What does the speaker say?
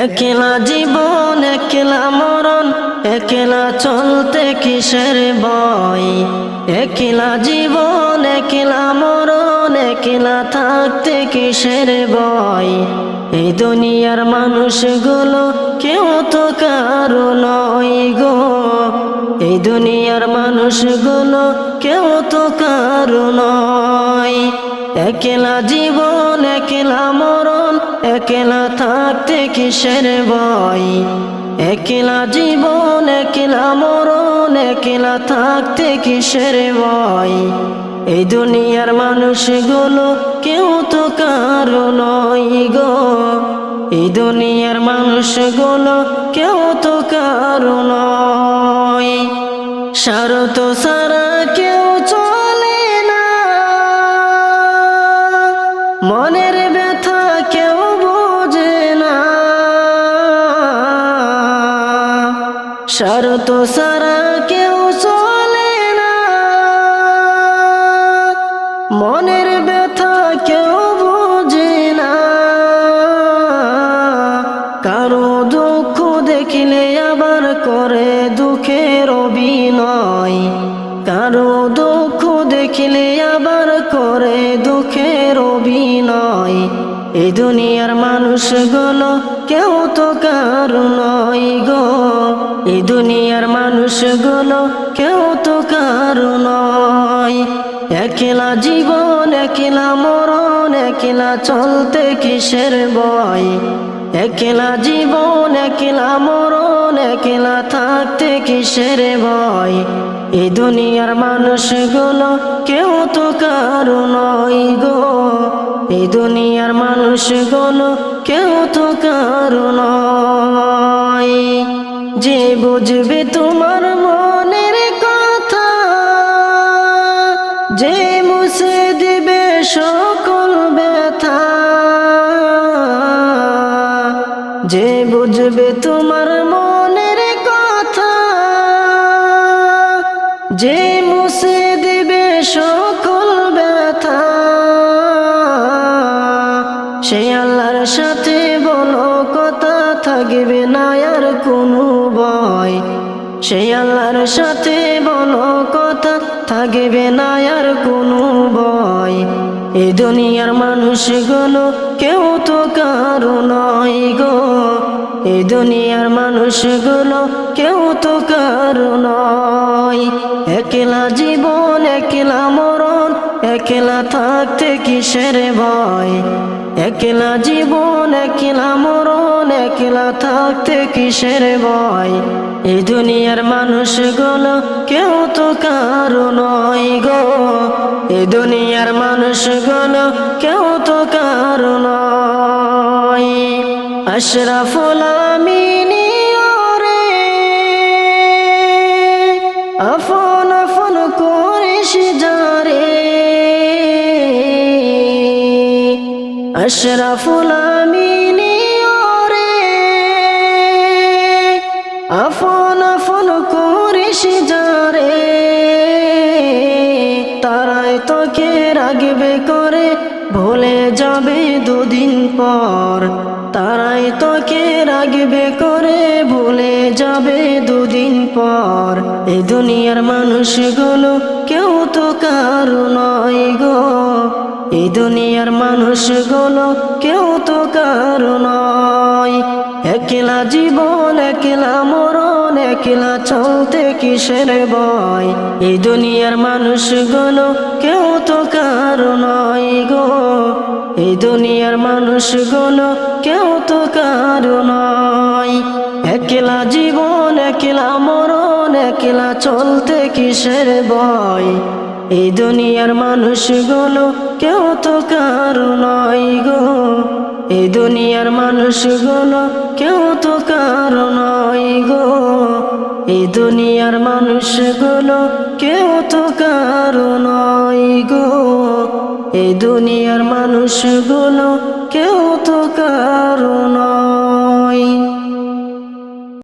একলা জীবন, একলা মরণ, একলা চলতে কিসের বয় একলা জীবন, একলা মরণ, একলা থাকতে কিসের বয় এই দুনিয়ার মানুষগুলো কেউ তো কারও নয় গো। এই দুনিয়ার মানুষগুলো কেউ তো কারও নয়। একলা জীবন, একলা মরণ, একলা থাকতে কিসের ভয়? একলা জীবন, একলা মরণ, একলা থাকতে কিসের ভয়? এই দুনিয়ার মানুষগুলো কেউ তো কারও নয় গো। এই দুনিয়ার মানুষগুলো কেউ তো কারও নয়। সারো তো সারা শরত সারা কেউ চলে না। মনের ব্যথা কেউ বোঝে না। কারও দুঃখ দেখিলে আবার করে দুঃখের অভিনয়। কারও দুঃখ দেখিলে আবার করে দুঃখের অভিনয়। এই দুনিয়ার মানুষগুলো কেউ তো কারও নয় গো। এই দুনিয়ার মানুষগুলো কেউ তো কারও নয়। একলা জীবন, একলা মরণ, একলা চলতে কিসের বয় একলা জীবন, একলা মরণ, একলা থাকতে কিসের ভয়? এই দুনিয়ার মানুষগুলো কেউ তো কারও নয় গো। এই দুনিয়ার মানুষগুলো কেউ তো কারও নয়। যে বুঝবে তোমার মনের কথা, যে মুছে দিবে সকল ব্যথা, যে বুঝবে তোমার মনের কথা, যে মুছে দিবে সকল ভয় সেই আল্লাহর সাথে বলো কথা, থাকবে না আর কোনো ভয়। এই দুনিয়ার মানুষগুলো কেউ তো কারও নয় গো। এই দুনিয়ার মানুষগুলো কেউ তো কারও নয়। একলা জীবন, একলা মরণ, একলা থাকতে কিসের ভয়? একলা জীবন, একলা মরণ একলা থাকতে কিসের ভয়? এই দুনিয়ার মানুষগুলো কেউ তো কারও নয় গো। এই দুনিয়ার মানুষগুলো কেউ তো কারও নয়। আশরাফুল ওরে আফন আশরাফুল আফন আফন করিস যারে তারাই তোকে রাগবে করে, ভুলে যাবে দুদিন পর। তারাই তোকে রাগবে করে, ভুলে যাবে দুদিন পর। এই দুনিয়ার মানুষগুলো কেউ তো কারও নয় গো। এই দুনিয়ার মানুষগুলো কেউ তো কারও নয়। একলা জীবন একলা মরণ একলা চলতে কিসের বয় এই দুনিয়ার মানুষগুলো কেউ তো কারও নয় গো। এই দুনিয়ার মানুষগুলো কেউ তো কারও নয়। একলা জীবন একলা মরণ একলা চলতে কিসের বয় এই দুনিয়ার মানুষগুলো কেউ তো কারও নয় গো। এই দুনিয়ার মানুষগুলো কেউ তো কারও নয় গো। এই দুনিয়ার মানুষগুলো কেউ তো কারও নয় গো। এই দুনিয়ার মানুষগুলো কেউ তো কারও নয়।